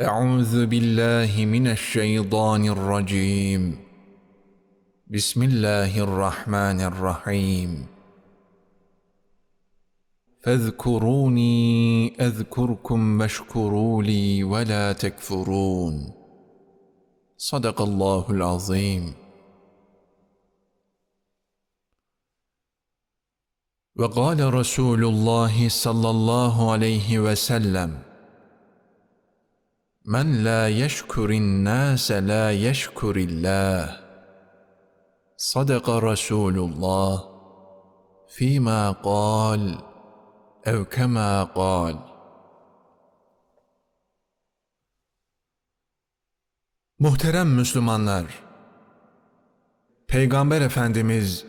أعوذ بالله من الشيطان الرجيم. بسم الله الرحمن الرحيم. فاذكروني أذكركم واشكروا لي ولا تكفرون. صدق الله العظيم. وقال رسول الله صلى الله عليه وسلم Men la yeşkurin nase la yeşkurillah. Sadaka Resulullah. Fîmâ kal. Ev kemâ kal. Muhterem Müslümanlar! Peygamber Efendimiz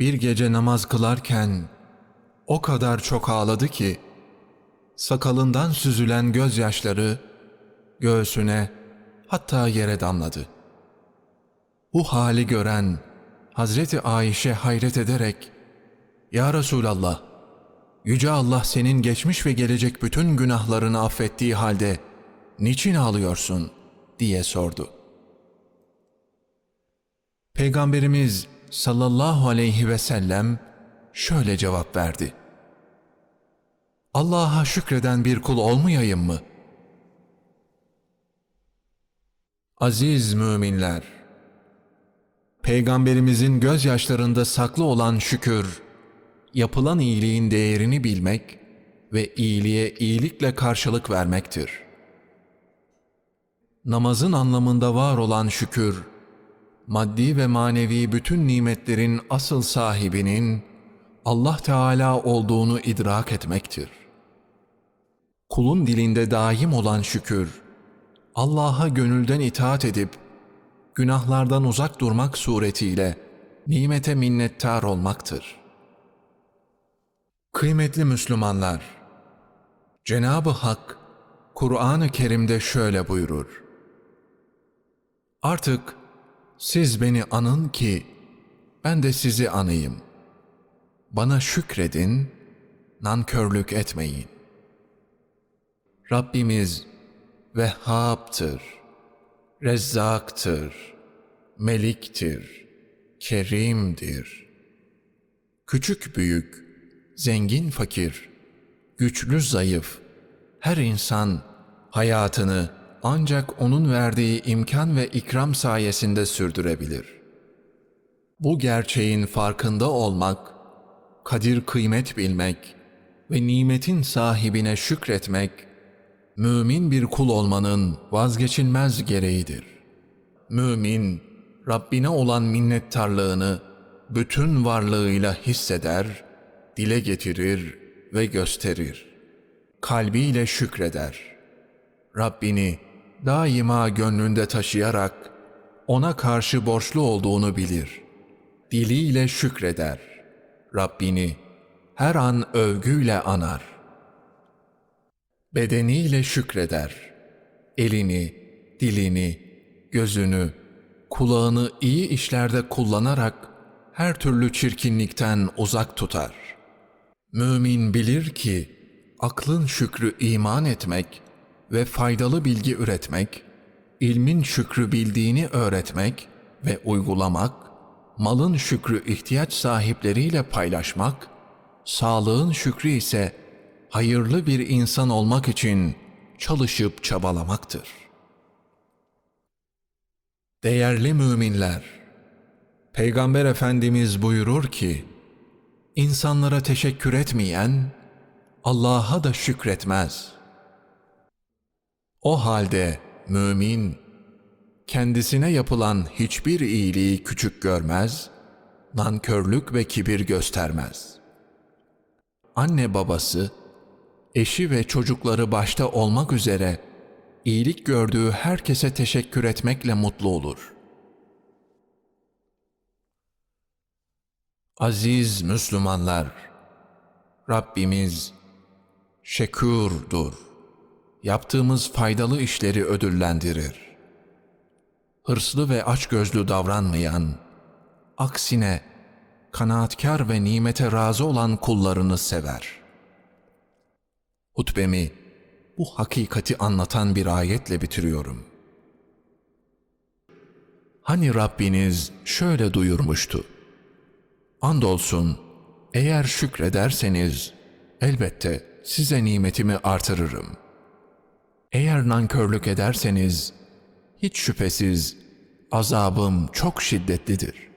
bir gece namaz kılarken o kadar çok ağladı ki sakalından süzülen gözyaşları göğsüne hatta yere damladı. Bu hali gören Hazreti Ayşe hayret ederek, Ya Resulallah, Yüce Allah senin geçmiş ve gelecek bütün günahlarını affettiği halde niçin ağlıyorsun diye sordu. Peygamberimiz sallallahu aleyhi ve sellem şöyle cevap verdi. Allah'a şükreden bir kul olmayayım mı? Aziz müminler, Peygamberimizin gözyaşlarında saklı olan şükür, yapılan iyiliğin değerini bilmek ve iyiliğe iyilikle karşılık vermektir. Namazın anlamında var olan şükür, maddi ve manevi bütün nimetlerin asıl sahibinin Allah Teala olduğunu idrak etmektir. Kulun dilinde daim olan şükür, Allah'a gönülden itaat edip, günahlardan uzak durmak suretiyle nimete minnettar olmaktır. Kıymetli Müslümanlar, Cenab-ı Hak Kur'an-ı Kerim'de şöyle buyurur. Artık siz beni anın ki ben de sizi anayım. Bana şükredin, nankörlük etmeyin. Rabbimiz Vehhab'tır, Rezzak'tır, Melik'tir, Kerim'dir. Küçük büyük, zengin fakir, güçlü zayıf, her insan hayatını ancak onun verdiği imkan ve ikram sayesinde sürdürebilir. Bu gerçeğin farkında olmak, kadir kıymet bilmek ve nimetin sahibine şükretmek, mümin bir kul olmanın vazgeçilmez gereğidir. Mümin, Rabbine olan minnettarlığını bütün varlığıyla hisseder, dile getirir ve gösterir. Kalbiyle şükreder. Rabbini daima gönlünde taşıyarak ona karşı borçlu olduğunu bilir. Diliyle şükreder. Rabbini her an övgüyle anar bedeniyle şükreder. Elini, dilini, gözünü, kulağını iyi işlerde kullanarak her türlü çirkinlikten uzak tutar. Mümin bilir ki aklın şükrü iman etmek ve faydalı bilgi üretmek, ilmin şükrü bildiğini öğretmek ve uygulamak, malın şükrü ihtiyaç sahipleriyle paylaşmak, sağlığın şükrü ise hayırlı bir insan olmak için çalışıp çabalamaktır. Değerli müminler, Peygamber Efendimiz buyurur ki, insanlara teşekkür etmeyen, Allah'a da şükretmez. O halde mümin, kendisine yapılan hiçbir iyiliği küçük görmez, nankörlük ve kibir göstermez. Anne babası, eşi ve çocukları başta olmak üzere iyilik gördüğü herkese teşekkür etmekle mutlu olur. Aziz Müslümanlar, Rabbimiz şekûrdur. Yaptığımız faydalı işleri ödüllendirir. Hırslı ve açgözlü davranmayan, aksine kanaatkar ve nimete razı olan kullarını sever.'' Hutbemi bu hakikati anlatan bir ayetle bitiriyorum. Hani Rabbiniz şöyle duyurmuştu. Andolsun eğer şükrederseniz elbette size nimetimi artırırım. Eğer nankörlük ederseniz hiç şüphesiz azabım çok şiddetlidir.